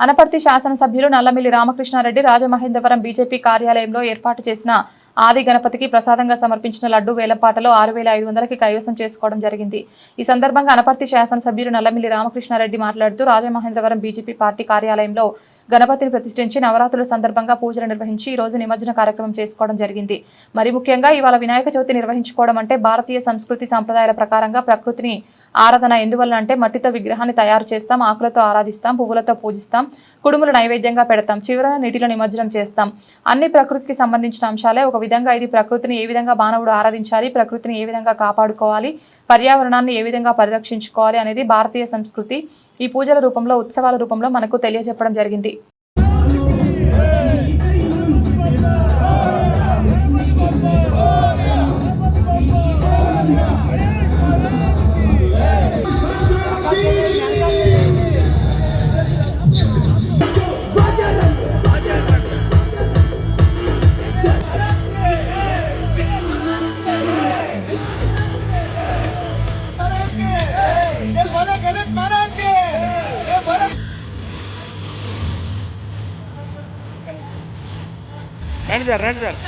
అనపర్తి శాసనసభ్యులు నల్లమిల్లి రామకృష్ణారెడ్డి రాజమహేంద్రవరం బీజేపీ కార్యాలయంలో ఏర్పాటు చేసిన ఆది గణపతికి ప్రసాదంగా సమర్పించిన లడ్డు వేలంపాటలో ఆరు వేల ఐదు వందలకి కైవసం చేసుకోవడం జరిగింది. ఈ సందర్భంగా అనపర్తి శాసనసభ్యులు నల్లమిల్లి రామకృష్ణారెడ్డి మాట్లాడుతూ రాజమహేంద్రవరం బీజేపీ పార్టీ కార్యాలయంలో గణపతిని ప్రతిష్ఠించి నవరాత్రుల సందర్భంగా పూజలు నిర్వహించి ఈ రోజు నిమజ్జన కార్యక్రమం చేసుకోవడం జరిగింది. మరి ముఖ్యంగా ఇవాళ వినాయక చవితి నిర్వహించుకోవడం అంటే భారతీయ సంస్కృతి సాంప్రదాయాల ప్రకారంగా ప్రకృతిని ఆరాధన ఎందువల్ల అంటే మట్టితో విగ్రహాన్ని తయారు చేస్తాం ఆకులతో ఆరాధిస్తాం పువ్వులతో పూజిస్తాం కుడుములు నైవేద్యంగా పెడతాం చివరన నీటిలో నిమజ్జనం చేస్తాం. అన్ని ప్రకృతికి సంబంధించిన అంశాలే ఒక విధంగా ఇది ప్రకృతిని ఏ విధంగా మానవుడు ఆరాధించాలి ప్రకృతిని ఏ విధంగా కాపాడుకోవాలి పర్యావరణాన్ని ఏ విధంగా పరిరక్షించుకోవాలి అనేది భారతీయ సంస్కృతి ఈ పూజల రూపంలో ఉత్సవాల రూపంలో మనకు తెలియజెప్పడం జరిగింది. రండి సార్ రండి సార్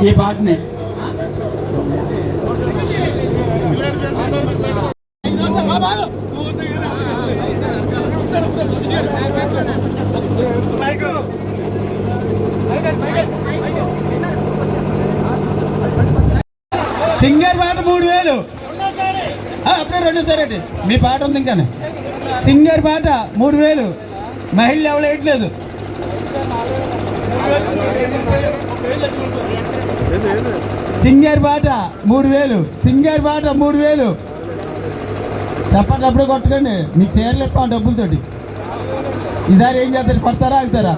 ये बात नहीं సింగర్ పాట మూడు వేలు. అప్పుడే రెండు సరే మీ పాట ఉంది ఇంకా సింగర్ పాట మూడు వేలు. మహిళలు ఎవరు వేయట్లేదు. సింగర్ పాట మూడు వేలు. సింగర్ పాట మూడు వేలు. చెప్పండి అప్పుడే కొట్టకండి. మీకు చీరలు ఇస్తాం డబ్బులతోటి. ఈసారి ఏం చేస్తారు? కొడతారా ఆగుతారా?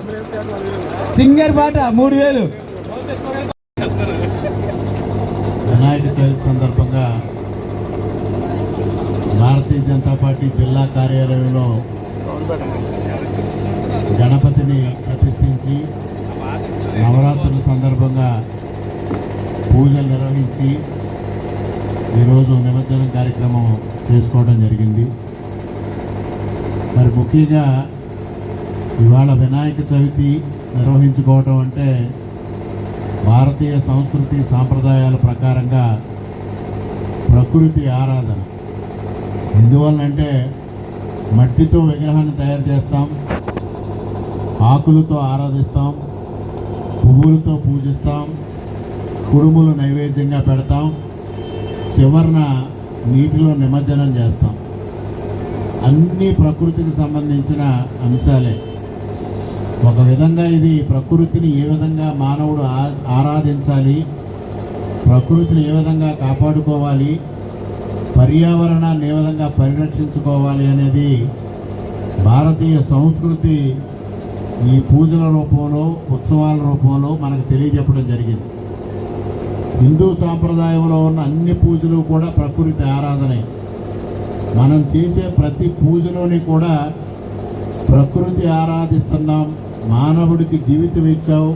సింగర్ పాట మూడు వేలు. వినాయక చవితి సందర్భంగా భారతీయ జనతా పార్టీ జిల్లా కార్యాలయంలో గణపతిని ప్రతిష్ఠించి నవరాత్రుల సందర్భంగా పూజలు నిర్వహించి ఈరోజు నిమజ్జనం కార్యక్రమం చేసుకోవడం జరిగింది. మరి ముఖ్యంగా ఇవాళ వినాయక చవితి నిర్వహించుకోవడం అంటే భారతీయ సంస్కృతి సాంప్రదాయాల ప్రకారంగా ప్రకృతి ఆరాధన. ఎందువల్లంటే మట్టితో విగ్రహాన్ని తయారు చేస్తాం ఆకులతో ఆరాధిస్తాం పువ్వులతో పూజిస్తాం కుడుములు నైవేద్యంగా పెడతాం చివరన నీటిలో నిమజ్జనం చేస్తాం. అన్ని ప్రకృతికి సంబంధించిన అంశాలే. ఒక విధంగా ఇది ప్రకృతిని ఏ విధంగా మానవుడు ఆ- ఆరాధించాలి ప్రకృతిని ఏ విధంగా కాపాడుకోవాలి పర్యావరణాన్ని ఏ విధంగా పరిరక్షించుకోవాలి అనేది భారతీయ సంస్కృతి ఈ పూజల రూపంలో ఉత్సవాల రూపంలో మనకు తెలియజెప్పడం జరిగింది. హిందూ సాంప్రదాయంలో ఉన్న అన్ని పూజలు కూడా ప్రకృతి ఆరాధనే. మనం చేసే ప్రతి పూజలోని కూడా ప్రకృతి ఆరాధిస్తున్నాం. మానవుడికి జీవితం ఇచ్చావు.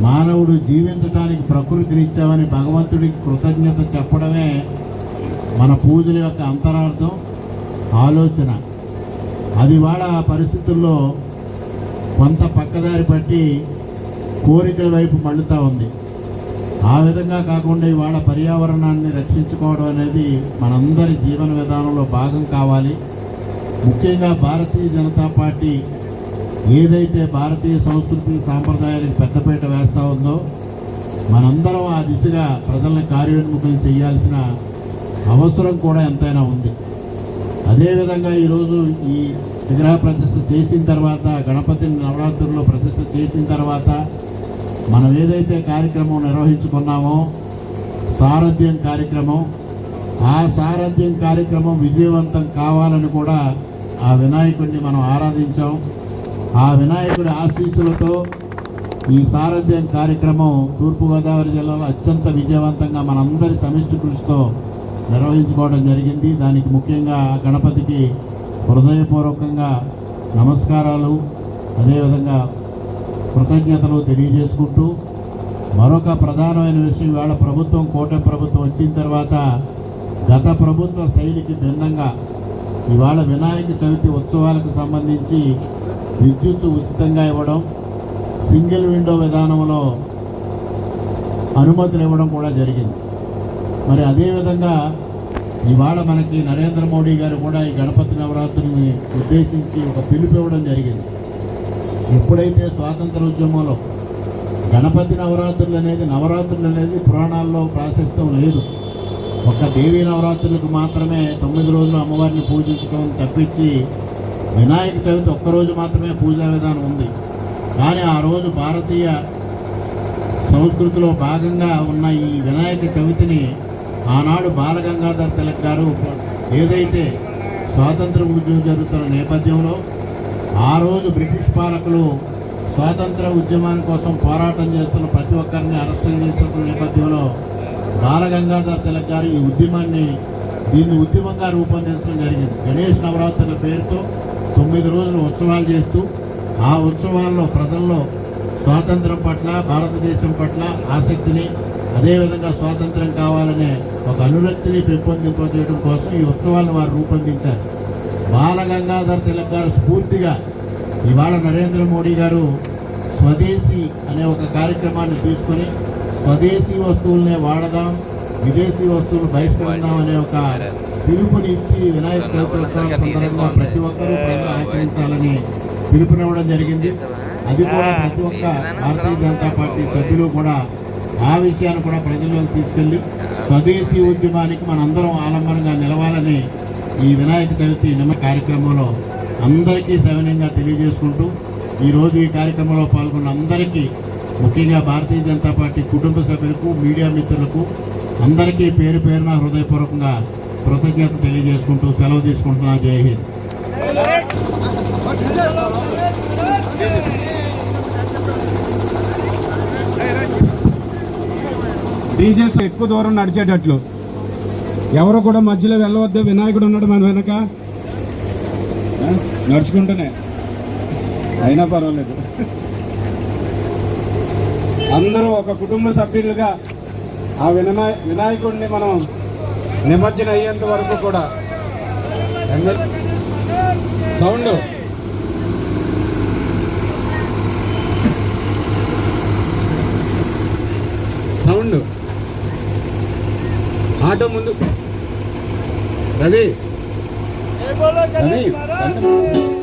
మానవుడు జీవించడానికి ప్రకృతిని ఇచ్చావని భగవంతుడికి కృతజ్ఞత చెప్పడమే మన పూజల యొక్క అంతరార్థం ఆలోచన. అది వాళ్ళ పరిస్థితుల్లో కొంత పక్కదారి పట్టి కోరికల వైపు మళ్ళుతూ ఉంది. ఆ విధంగా కాకుండా ఇవాళ పర్యావరణాన్ని రక్షించుకోవడం అనేది మనందరి జీవన విధానంలో భాగం కావాలి. ముఖ్యంగా భారతీయ జనతా పార్టీ ఏదైతే భారతీయ సంస్కృతి సాంప్రదాయానికి పెద్దపీట వేస్తూ ఉందో మనందరం ఆ దిశగా ప్రజలను కార్యోన్ముఖం చేయాల్సిన అవసరం కూడా ఎంతైనా ఉంది. అదేవిధంగా ఈరోజు ఈ విగ్రహ ప్రతిష్ట చేసిన తర్వాత గణపతిని నవరాత్రుల్లో ప్రతిష్ట చేసిన తర్వాత మనం ఏదైతే కార్యక్రమం నిర్వహించుకున్నామో సారథ్యం కార్యక్రమం ఆ సారథ్యం కార్యక్రమం విజయవంతం కావాలని కూడా ఆ వినాయకుడిని మనం ఆరాధించాం. ఆ వినాయకుడి ఆశీస్సులతో ఈ సారథ్యం కార్యక్రమం తూర్పుగోదావరి జిల్లాలో అత్యంత విజయవంతంగా మనందరి సమిష్టి కృషితో నిర్వహించుకోవడం జరిగింది. దానికి ముఖ్యంగా గణపతికి హృదయపూర్వకంగా నమస్కారాలు. అదేవిధంగా కృతజ్ఞతలు తెలియజేసుకుంటూ మరొక ప్రధానమైన విషయం వేళ ప్రభుత్వం కూటమి ప్రభుత్వం వచ్చిన తర్వాత గత ప్రభుత్వ శైలికి భిన్నంగా ఇవాళ వినాయక చవితి ఉత్సవాలకు సంబంధించి విద్యుత్ ఉచితంగా ఇవ్వడం సింగిల్ విండో విధానంలో అనుమతులు ఇవ్వడం కూడా జరిగింది. మరి అదేవిధంగా ఇవాళ మనకి నరేంద్ర మోడీ గారు కూడా ఈ గణపతి నవరాత్రిని ఉద్దేశించి ఒక పిలుపు ఇవ్వడం జరిగింది. ఎప్పుడైతే స్వాతంత్ర ఉద్యమంలో గణపతి నవరాత్రులు అనేది నవరాత్రులు అనేది పురాణాల్లో ప్రాశస్తం లేదు ఒక దేవీ నవరాత్రులకు మాత్రమే తొమ్మిది రోజులు అమ్మవారిని పూజించడం తప్పించి వినాయక చవితి ఒక్కరోజు మాత్రమే పూజా విధానం ఉంది. కానీ ఆ రోజు భారతీయ సంస్కృతిలో భాగంగా ఉన్న ఈ వినాయక చవితిని ఆనాడు బాలగంగాధర్ తిలక్ గారు ఏదైతే స్వాతంత్ర ఉద్యమం జరుగుతున్న నేపథ్యంలో ఆ రోజు బ్రిటిష్ పాలకులు స్వాతంత్ర ఉద్యమం కోసం పోరాటం చేస్తున్న ప్రతి ఒక్కరిని అరెస్టు చేస్తున్న నేపథ్యంలో బాలగంగాధర్ తిలక్ గారు ఈ ఉద్యమాన్ని దీన్ని ఉద్యమంగా రూపొందించడం జరిగింది. గణేష్ నవరాత్రుల పేరుతో తొమ్మిది రోజులు ఉత్సవాలు చేస్తూ ఆ ఉత్సవాల్లో ప్రజల్లో స్వాతంత్రం పట్ల భారతదేశం పట్ల ఆసక్తిని అదేవిధంగా స్వాతంత్రం కావాలనే ఒక అనురక్తిని పెంపొందింపజేయడం కోసం ఈ ఉత్సవాలను వారు రూపొందించారు. బాలగంగాధర్ తిలక్ గారు స్ఫూర్తిగా ఇవాళ నరేంద్ర మోడీ గారు స్వదేశీ అనే ఒక కార్యక్రమాన్ని తీసుకొని స్వదేశీ వస్తువులనే వాడదాం విదేశీ వస్తువులు బహిష్కరిద్దాం అనే ఒక పిలుపుని ఇచ్చి వినాయక చవితి సందర్భంగా ప్రతి ఒక్కరూ ప్రజలు ఆచరించాలని పిలుపునివ్వడం జరిగింది. అది కూడా ప్రతి ఒక్క భారతీయ జనతా పార్టీ సభ్యులు కూడా ఆ విషయాన్ని కూడా ప్రజల్లోకి తీసుకెళ్ళి స్వదేశీ ఉద్యమానికి మనందరం ఆలంబనంగా నిలవాలని ఈ వినాయక చవితి నిమ్మ కార్యక్రమంలో అందరికీ సవినయంగా తెలియజేసుకుంటూ ఈరోజు ఈ కార్యక్రమంలో పాల్గొన్న అందరికీ ముఖ్యంగా భారతీయ జనతా పార్టీ కుటుంబ సభ్యులకు మీడియా మిత్రులకు అందరికీ పేరు పేరున హృదయపూర్వకంగా కృతజ్ఞత తెలియజేసుకుంటూ సెలవు తీసుకుంటున్నా జై హింద్. డీజేస్ ఎక్కువ దూరం నడిచేటట్లు. ఎవరు కూడా మధ్యలో వెళ్ళవద్దు. వినాయకుడు ఉన్నాడు మన వెనక. నడుచుకుంటూనే. అయినా పర్వాలేదు. అందరూ ఒక కుటుంబ సభ్యులుగా ఆ వినాయ వినాయకుడిని మనం నిమజ్జనం అయ్యేంత వరకు కూడా. సౌండ్. సౌండ్. ఆటో ముందు ધની બોલો ધની